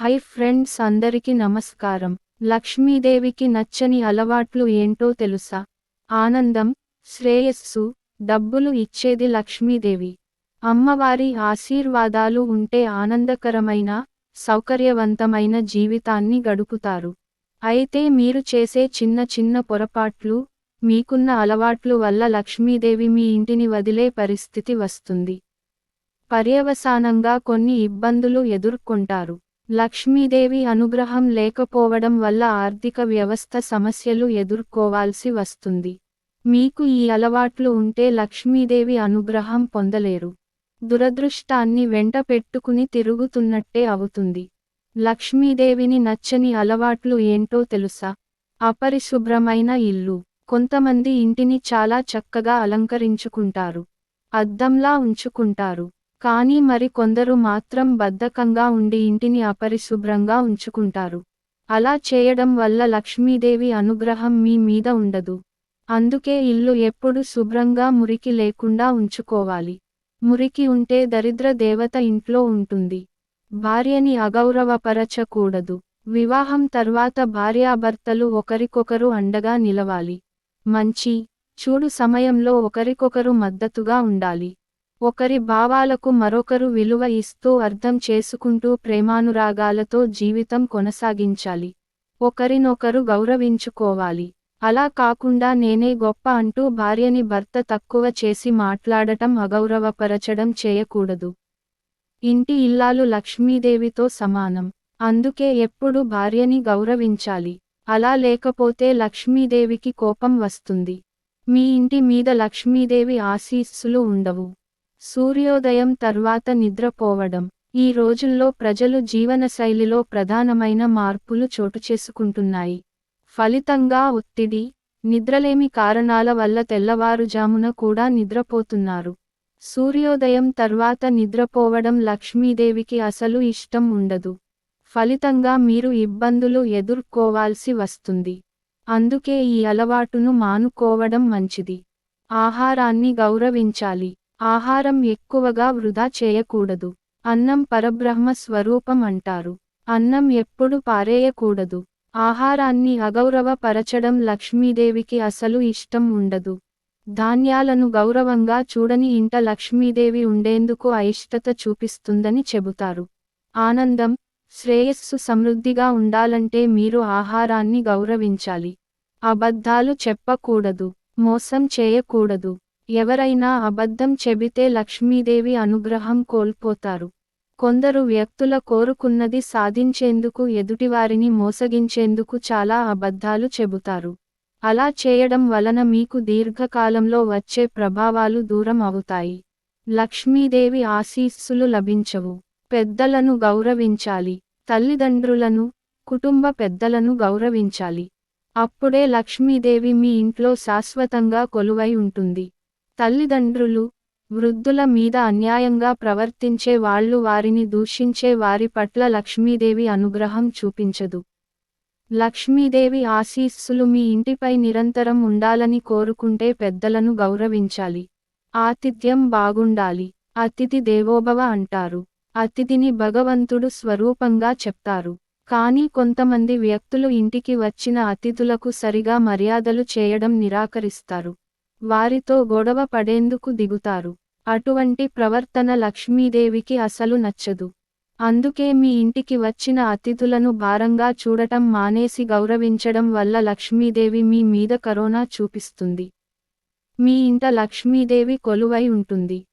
Hi friends అందరికి నమస్కారం. లక్ష్మీదేవికి నచ్చని అలవాట్లు ఏంటో తెలుసా? ఆనందం శ్రేయస్సు డబ్బులు ఇచ్చేది లక్ష్మీదేవి. అమ్మవారి ఆశీర్వాదాలు ఉంటే ఆనందకరమైన సౌకర్యవంతమైన జీవితాన్ని గడుపుతారు. అయితే మీరు చేసే చిన్న చిన్న పొరపాట్లు మీకున్న అలవాట్లు వల్ల లక్ష్మీదేవి మీ ఇంటిని వదిలే పరిస్థితి వస్తుంది. పర్యవసానంగా కొన్ని ఇబ్బందులు ఎదుర్కొంటారు. లక్ష్మీదేవి అనుగ్రహం లేకపోవడం వల్ల ఆర్థిక వ్యవస్థ సమస్యలు ఎదుర్కోవాల్సి వస్తుంది. మీకు ఈ అలవాట్లు ఉంటే లక్ష్మీదేవి అనుగ్రహం పొందలేరు. దురదృష్టాన్ని వెంట పెట్టుకుని తిరుగుతున్నట్టే అవుతుంది. లక్ష్మీదేవిని నచ్చని అలవాట్లు ఏంటో తెలుసా? అపరిశుభ్రమైన ఇల్లు. కొంతమంది ఇంటిని చాలా చక్కగా అలంకరించుకుంటారు. అద్దంలా ఉంచుకుంటారు. కానీ మరి కొందరు మాత్రం బద్ధకంగా ఉండి ఇంటిని అపరిశుభ్రంగా ఉంచుకుంటారు. అలా చేయడం వల్ల లక్ష్మీదేవి అనుగ్రహం మీ మీద ఉండదు. అందుకే ఇల్లు ఎప్పుడు శుభ్రంగా మురికి లేకుండా ఉంచుకోవాలి. మురికి ఉంటే దరిద్ర దేవత ఇంట్లో ఉంటుంది. భార్యని అగౌరవపరచకూడదు. వివాహం తర్వాత భార్యాభర్తలు ఒకరికొకరు అండగా నిలవాలి. మంచి చూడు సమయంలో ఒకరికొకరు మద్దతుగా ఉండాలి. ఒకరి భావాలకు మరొకరు విలువ ఇస్తూ అర్థం చేసుకుంటూ ప్రేమానురాగాలతో జీవితం కొనసాగించాలి. ఒకరినొకరు గౌరవించుకోవాలి. అలా కాకుండా నేనే గొప్ప అంటూ భార్యని భర్త తక్కువ చేసి మాట్లాడటం అగౌరవపరచడం చేయకూడదు. ఇంటి ఇల్లాలు లక్ష్మీదేవితో సమానం. అందుకే ఎప్పుడు భార్యని గౌరవించాలి. అలా లేకపోతే లక్ష్మీదేవికి కోపం వస్తుంది. మీ ఇంటి మీద లక్ష్మీదేవి ఆశీస్సులు ఉండవు. సూర్యోదయం తర్వాత నిద్రపోవడం. ఈ రోజుల్లో ప్రజలు జీవనశైలిలో ప్రధానమైన మార్పులు చోటు చేసుకుంటున్నాయి. ఫలితంగా ఒత్తిడి నిద్రలేమి కారణాల వల్ల తెల్లవారుజామున కూడా నిద్రపోతున్నారు. సూర్యోదయం తర్వాత నిద్రపోవడం లక్ష్మీదేవికి అసలు ఇష్టం ఉండదు. ఫలితంగా మీరు ఇబ్బందులు ఎదుర్కోవాల్సి వస్తుంది. అందుకే ఈ అలవాటును మానుకోవడం మంచిది. ఆహారాన్ని గౌరవించాలి. ఆహారం ఎక్కువగా వృధా చేయకూడదు. అన్నం పరబ్రహ్మ స్వరూపం అంటారు. అన్నం ఎప్పుడు పారేయకూడదు. ఆహారాన్ని అగౌరవపరచడం లక్ష్మీదేవికి అసలు ఇష్టం ఉండదు. ధాన్యాలను గౌరవంగా చూడని ఇంట లక్ష్మీదేవి ఉండేందుకు అయిష్టత చూపిస్తుందని చెబుతారు. ఆనందం శ్రేయస్సు సమృద్ధిగా ఉండాలంటే మీరు ఆహారాన్ని గౌరవించాలి. అబద్ధాలు చెప్పకూడదు. మోసం చేయకూడదు. ఎవరైనా అబద్ధం చెబితే లక్ష్మీదేవి అనుగ్రహం కోల్పోతారు. కొందరు వ్యక్తుల కోరుకున్నది సాధించేందుకు ఎదుటివారిని మోసగించేందుకు చాలా అబద్ధాలు చెబుతారు. అలా చేయడం వలన మీకు దీర్ఘకాలంలో వచ్చే ప్రభావాలు దూరం అవుతాయి. లక్ష్మీదేవి ఆశీస్సులు లభించవు. పెద్దలను గౌరవించాలి. తల్లిదండ్రులను కుటుంబ పెద్దలను గౌరవించాలి. అప్పుడే లక్ష్మీదేవి మీ ఇంట్లో శాశ్వతంగా కొలువై ఉంటుంది. తల్లిదండ్రులు వృద్ధుల మీద అన్యాయంగా ప్రవర్తించే వాళ్ళు వారిని దూషించే వారి పట్ల లక్ష్మీదేవి అనుగ్రహం చూపించదు. లక్ష్మీదేవి ఆశీస్సులు మీ ఇంటిపై నిరంతరం ఉండాలని కోరుకుంటే పెద్దలను గౌరవించాలి. ఆతిథ్యం బాగుండాలి. అతిథి దేవోభవ అంటారు. అతిథిని భగవంతుడు స్వరూపంగా చెప్తారు. కానీ కొంతమంది వ్యక్తులు ఇంటికి వచ్చిన అతిథులకు సరిగా మర్యాదలు చేయడం నిరాకరిస్తారు. వారితో గొడవ పడేందుకు దిగుతారు. అటువంటి ప్రవర్తన లక్ష్మీదేవికి అసలు నచ్చదు. అందుకే మీ ఇంటికి వచ్చిన అతిథులను భారంగా చూడటం మానేసి గౌరవించడం వల్ల లక్ష్మీదేవి మీ మీద కరోనా చూపిస్తుంది. మీ ఇంట లక్ష్మీదేవి కొలువై ఉంటుంది.